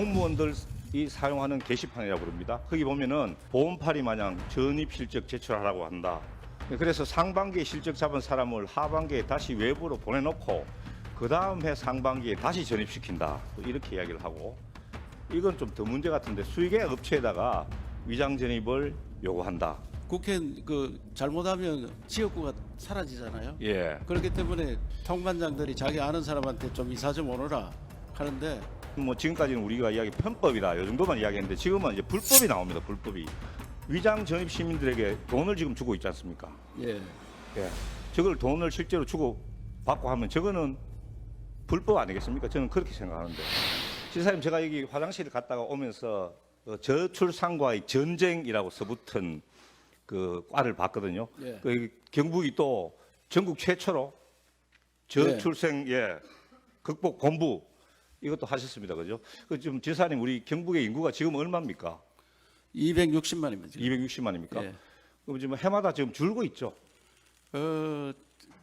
공무원들이 사용하는 게시판이라고 부릅니다. 거기 보면은 보험팔이 마냥 전입 실적 제출하라고 한다. 그래서 상반기에 실적 잡은 사람을 하반기에 다시 외부로 보내놓고 그 다음 해 상반기에 다시 전입시킨다. 또 이렇게 이야기를 하고 이건 좀 더 문제 같은데 수의계약 업체에다가 위장 전입을 요구한다. 국회는 그 잘못하면 지역구가 사라지잖아요. 예. 그렇기 때문에 통반장들이 자기 아는 사람한테 좀 이사 좀 오너라 하는데 뭐 지금까지는 우리가 이야기 편법이다 요 정도만 이야기했는데 지금은 이제 불법이 나옵니다. 불법이 위장 전입 시민들에게 돈을 지금 주고 있지 않습니까? 예. 예. 저걸 돈을 실제로 주고 받고 하면 저거는 불법 아니겠습니까? 저는 그렇게 생각하는데. 지사님 제가 여기 화장실을 갔다가 오면서 어, 저출산과의 전쟁이라고 써붙은 그 과를 봤거든요. 예. 그 경북이 또 전국 최초로 저출생 예 극복 공부 이것도 하셨습니다, 그죠? 그 지금 지사님 우리 경북의 인구가 지금 얼마입니까? 260만입니다. 지금. 260만입니까? 예. 그럼 지금 해마다 지금 줄고 있죠. 어,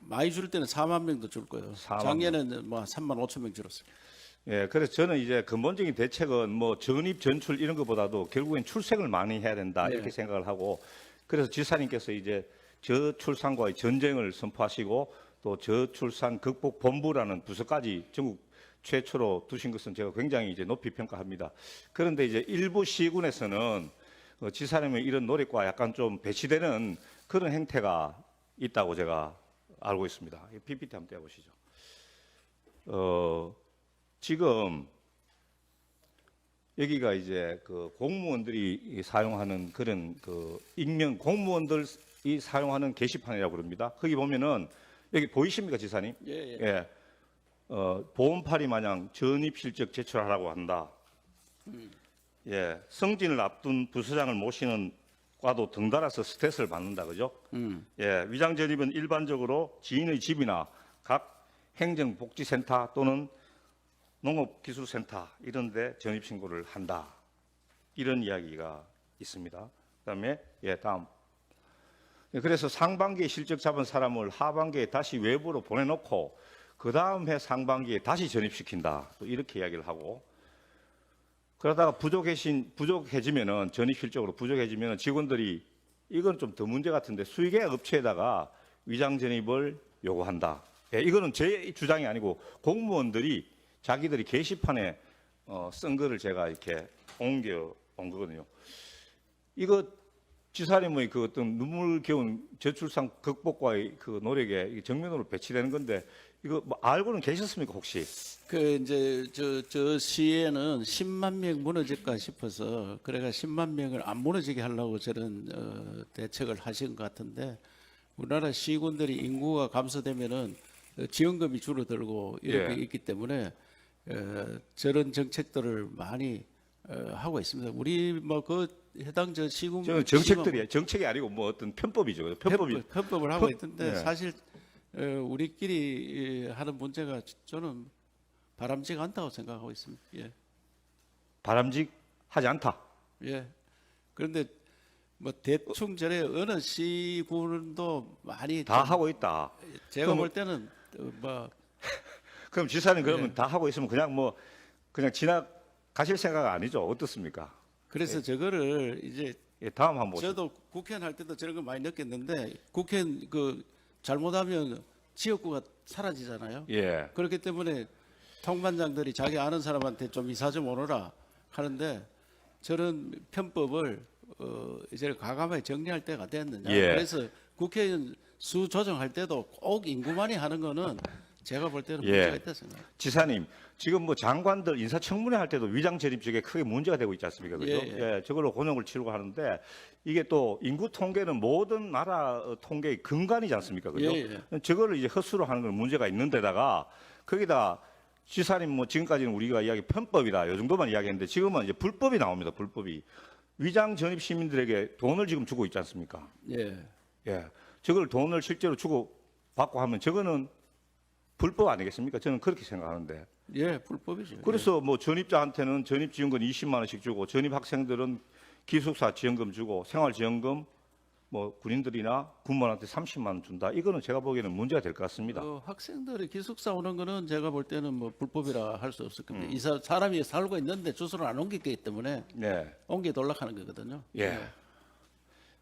많이 줄 때는 4만 명도 줄 거예요. 4만 작년에는 뭐 3만 5천 명 줄었어요. 예, 그래서 저는 이제 근본적인 대책은 뭐 전입 전출 이런 것보다도 결국엔 출생을 많이 해야 된다 네. 이렇게 생각을 하고 그래서 지사님께서 이제 저출산과의 전쟁을 선포하시고 또 저출산 극복 본부라는 부서까지 전국 최초로 두신 것은 제가 굉장히 이제 높이 평가합니다. 그런데 이제 일부 시군에서는 어, 지사님의 이런 노력과 약간 좀 배치되는 그런 행태가 있다고 제가 알고 있습니다. 이 PPT 한번 떼보시죠. 어, 지금 여기가 이제 그 공무원들이 사용하는 그런 그 익명 공무원들이 사용하는 게시판이라고 그럽니다. 거기 보면은 여기 보이십니까 지사님? 예, 예. 예. 어, 보험팔이 마냥 전입 실적 제출하라고 한다. 예. 승진을 앞둔 부서장을 모시는 과도 덩달아서 스트레스를 받는다. 그죠? 음. 예. 위장 전입은 일반적으로 지인의 집이나 각 행정복지센터 또는 농업기술센터 이런 데 전입 신고를 한다. 이런 이야기가 있습니다. 그다음에 예, 다음. 예, 그래서 상반기에 실적 잡은 사람을 하반기에 다시 외부로 보내놓고 그 다음 해 상반기에 다시 전입시킨다. 또 이렇게 이야기를 하고 그러다가 부족해진 부족해지면은 전입 실적으로 부족해지면은 직원들이 이건 좀 더 문제 같은데 수의계약 업체에다가 위장 전입을 요구한다. 예, 이거는 제 주장이 아니고 공무원들이 자기들이 게시판에 어, 쓴 거를 제가 이렇게 옮겨 온 거거든요. 이거 지사님의 그 어떤 눈물겨운 저출산 극복과의 그 노력에 정면으로 배치되는 건데 이거 뭐 알고는 계셨습니까 혹시? 그 이제 저 저 시에는 10만 명 무너질까 싶어서 그래가 10만 명을 안 무너지게 하려고 저런 어, 대책을 하신 것 같은데 우리나라 시군들이 인구가 감소되면은 어, 지원금이 줄어들고 이렇게 예. 있기 때문에 어, 저런 정책들을 많이 어, 하고 있습니다. 우리 뭐그 해당 저 시군 저는 정책들이 정책이 아니고 뭐 어떤 편법이죠. 편법이 편법, 편법을 하고 편- 있던데 네. 사실 어, 우리끼리 예, 하는 문제가 저는 바람직 않다고 생각하고 있습니다. 예, 바람직하지 않다. 예. 그런데 뭐 대충 전에 어느 시군도 많이 다 좀 하고 있다. 제가 그럼 볼 때는 어, 뭐 그럼 지사님 그러면 네. 다 하고 있으면 그냥 뭐 그냥 지나가실 생각 아니죠? 어떻습니까? 그래서 저거를 이제 예, 다음 한번. 저도 국회의원 할 때도 저런 거 많이 느꼈는데 국회의원 그 잘못하면 지역구가 사라지잖아요. 예. 그렇기 때문에 통반장들이 자기 아는 사람한테 좀 이사 좀 오너라 하는데 저런 편법을 어, 이제 과감하게 정리할 때가 됐느냐. 예. 그래서 국회의원 수 조정할 때도 꼭 인구만이 하는 거는 제가 볼 때는 예. 문제가 있다 생각합니다. 지사님, 지금 뭐 장관들 인사청문회 할 때도 위장 전입 쪽에 크게 문제가 되고 있지 않습니까? 그죠? 예, 예. 저걸로 곤욕을 치르고 하는데 이게 또 인구 통계는 모든 나라 어, 통계의 근간이지 않습니까? 그죠? 예, 저거를 이제 헛수로 하는 건 문제가 있는데다가 거기다 지사님 뭐 지금까지는 우리가 이야기 편법이다 요 정도만 이야기했는데 지금은 이제 불법이 나옵니다. 불법이 위장 전입 시민들에게 돈을 지금 주고 있지 않습니까? 예. 예. 저걸 돈을 실제로 주고 받고 하면 저거는 불법 아니겠습니까? 저는 그렇게 생각하는데. 예, 불법이죠. 그래서 뭐 전입자한테는 전입 지원금 20만 원씩 주고 전입 학생들은 기숙사 지원금 주고 생활 지원금 뭐 군인들이나 군무원한테 30만 원 준다. 이거는 제가 보기에는 문제가 될 것 같습니다. 어, 학생들이 기숙사 오는 거는 제가 볼 때는 뭐 불법이라 할 수 없을 음. 겁니다. 이 사, 사람이 살고 있는데 주소를 안 옮겼기 때문에 네. 옮겨 돌락하는 거거든요. 예.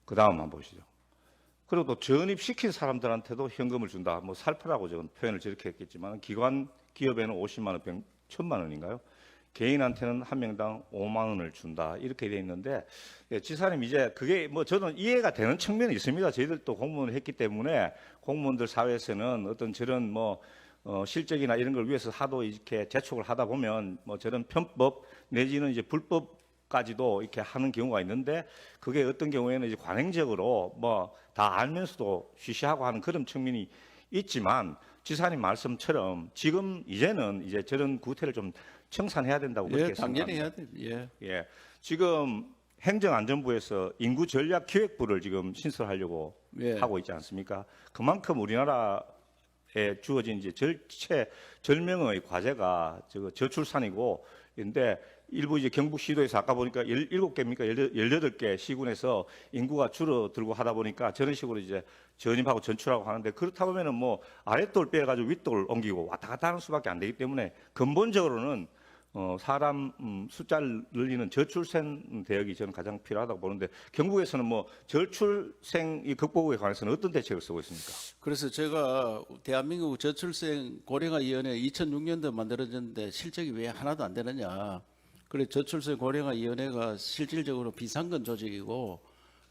그 다음 한번 보시죠. 그리고 또 전입시킨 사람들한테도 현금을 준다. 뭐 살펴라고 저는 표현을 저렇게 했겠지만 기관 기업에는 50만 원, 100, 1000만 원인가요? 개인한테는 한 명당 5만 원을 준다. 이렇게 돼 있는데 예, 지사님 이제 그게 뭐 저는 이해가 되는 측면이 있습니다. 저희들도 공무원을 했기 때문에 공무원들 사회에서는 어떤 저런 뭐 어, 실적이나 이런 걸 위해서 하도 이렇게 재촉을 하다 보면 뭐 저런 편법 내지는 이제 불법 까지도 이렇게 하는 경우가 있는데 그게 어떤 경우에는 이제 관행적으로 뭐 다 알면서도 쉬쉬하고 하는 그런 측면이 있지만 지사님 말씀처럼 지금 이제는 이제 저런 구태를 좀 청산해야 된다고 예, 그렇게 당연히 생각합니다. 해야 돼요. 예. 예, 지금 행정안전부에서 인구 전략 기획부를 지금 신설하려고 예. 하고 있지 않습니까? 그만큼 우리나라에 주어진 이제 절체 절명의 과제가 저거 저출산이고 인데 일부 이제 경북시도에서 아까 보니까 17개입니까? 18개 시군에서 인구가 줄어들고 하다 보니까 저런 식으로 이제 전입하고 전출하고 하는데 그렇다 보면은 뭐 아랫돌 빼가지고 윗돌 옮기고 왔다 갔다 하는 수밖에 안 되기 때문에 근본적으로는 어, 사람 음, 숫자를 늘리는 저출생 대역이 저는 가장 필요하다고 보는데 경북에서는 뭐 저출생 이 극복에 관해서는 어떤 대책을 쓰고 있습니까? 그래서 제가 대한민국 저출생 고령화 위원회 2006년도 만들어졌는데 실적이 왜 하나도 안 되느냐. 그래 저출생 고령화 위원회가 실질적으로 비상근 조직이고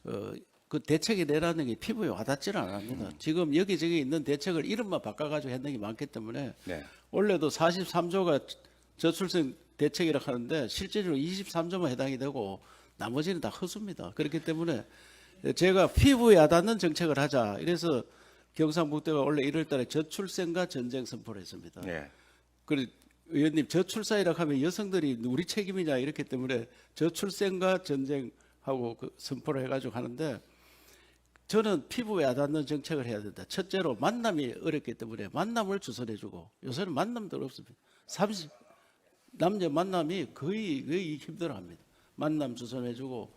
어, 그 대책이 내라는 게 피부에 와닿지는 않습니다. 지금 여기저기 있는 대책을 이름만 바꿔가지고 했는 게 많기 때문에 네. 원래도 43조가 저출생 대책이라 하는데 실제로 23조만 해당이 되고 나머지는 다 허수입니다. 그렇기 때문에 제가 피부에 와닿는 정책을 하자. 이래서 경상북도가 원래 1월 달에 저출생과 전쟁 선포를 했습니다. 네. 그 의원님 저출산이라고 하면 여성들이 우리 책임이냐 이렇기 때문에 저출생과 전쟁하고 그 선포를 해가지고 하는데 저는 피부에 와닿는 정책을 해야 된다. 첫째로 만남이 어렵기 때문에 만남을 주선해주고 요새는 만남도 없습니다. 30 남녀 만남이 거의 거의 힘들어합니다. 만남 주선해주고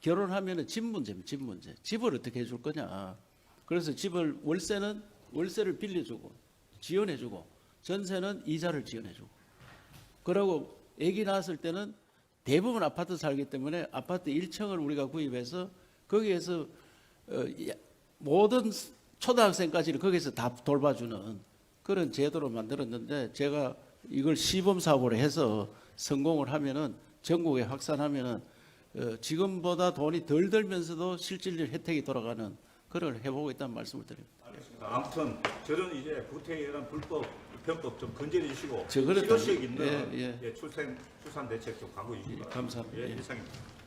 결혼하면은 집 문제입니다. 집 문제. 집을 어떻게 해줄 거냐. 그래서 집을 월세는 월세를 빌려주고 지원해주고 전세는 이자를 지원해주고 그러고 아기 낳았을 때는 대부분 아파트 살기 때문에 아파트 1층을 우리가 구입해서 거기에서 어, 야- 모든 초등학생까지는 거기서 다 돌봐주는 그런 제도로 만들었는데 제가 이걸 시범 사고를 해서 성공을 하면은 전국에 확산하면은 어, 지금보다 돈이 덜 들면서도 실질적 혜택이 돌아가는 그걸 해보고 있다는 말씀을 드립니다. 알겠습니다. 아무튼 저런 이제 구태에 의한 불법 편법 좀 건재해 주시고. 실효성 있는 예, 예. 예, 출생 출산 대책 좀 강구해 주시기 예, 바랍니다. 감사합니다. 예, 예. 이상입니다.